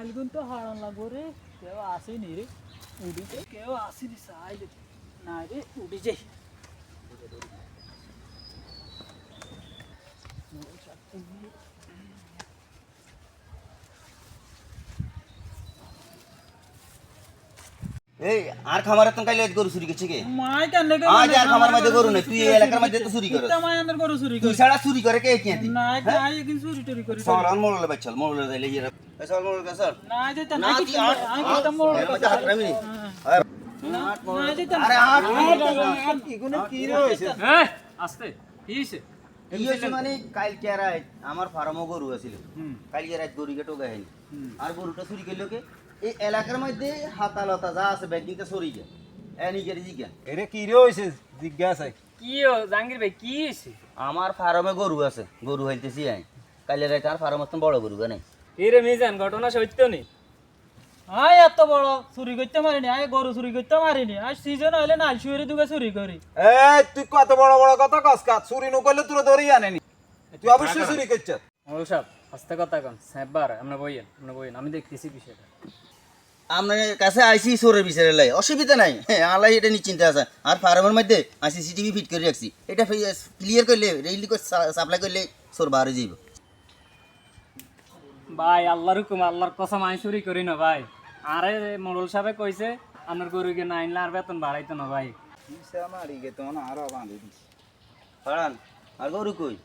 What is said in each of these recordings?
Nile তো হারান লাগবো রে। কেউ আসেনি রে। উড়িতে কেউ আসেনি সাইড না রে উঠিছে এই আর খামারে তো কাইলে গরু চুরি করছে কে? মাই কেন লেগে আজ আর খামার মধ্যে গরু নাই তুই এই এলাকার মধ্যে তো চুরি করছ কিতা মাই আন্দার গরু চুরি তুই করি ছাড়া চুরি করে কে কে না কাই কি চুরি টুরি করি সরান মোড়লে বাচ্চাল মোড়লে যাইলে ইয়ে এই সর মোড়লে গেছর না যেতে না না কি আই কিতা মোর এর মধ্যে হাত রাখবি নি। আরে আরে হাত ইগুনে কি রয়েছে এই আস্তে কি হইছে? মানে কাল কেরাই আমার ফার্মও গরু আছিল। কাল কেরাই গরু কেটো গাইনি আর গরুটা চুরি করল কে? এই এলাকার মধ্যে হাতা লতা যা আছে ব্যাগিংটা সরি গে এনি গেরি জিগা। এরে কি রয়েছে জিজ্ঞাসাই কি ও জাহাঙ্গীর ভাই কি হইছে? আমার ফার্মে গরু আছে গরু হাইতেছি আই। কালে রাইতে আর ফার্ম মতন বড় গরু নাই। এরে মিজান ঘটনা সত্য নেই আই এত বড় চুরি করতে মারিনি আই গরু চুরি করতে মারিনি। আজ সিজন হইলে নাল শুয়ে দুগে চুরি করি। এই তুই কত বড় বড় কথা কস কাজ চুরি নকরলে তোর ধরি আনেনি। তুই অবশ্যই চুরি করছিস। মৌল সাহেব আস্তে কথা কন। সাহেববার আমরা বইয়েন আমরা বইয়েন। আমি দেখতেছি বিষয়টা। আপনার কাছে আইসি সোরের বিচারে লাই। অসুবিধা নাই। হ্যাঁ আলাই এটা নিশ্চিন্তে আছে। আর ফার্মের মধ্যে আমি সিসিটিভি ফিট করে রাখছি। এটা ক্লিয়ার করলে রেইলি করে সাপ্লাই করলে সোর বাহারে যাইব। ভাই আল্লাহর হুকুম আল্লাহর কসম আমি চুরি করি না ভাই। আরে মোড়ল সাহেবে কইছে আপনার গরুকে না আনলে আর বেতন বাড়াইতো না ভাই। মারি গে তো না আরও বাঁধে পাড়ান আর গরু কই?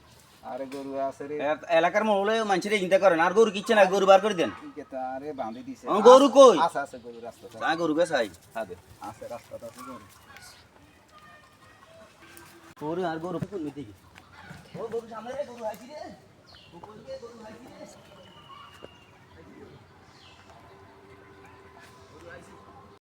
আরে গরু আছে রে। এলাকার মহলে মানুষের চিন্তা করেন আর গরু কিচ্ছে না গরু বার করে দেন। আছে বাঁধে দিছে। আমার গরু কই? আছে আছে গরু রাস্তাটা আর গরু বেসাই হাতে আছে রাস্তাটা আছে গরু। গরু আর গরু কোন দেখি ও গরু সামনে গরু হাইছি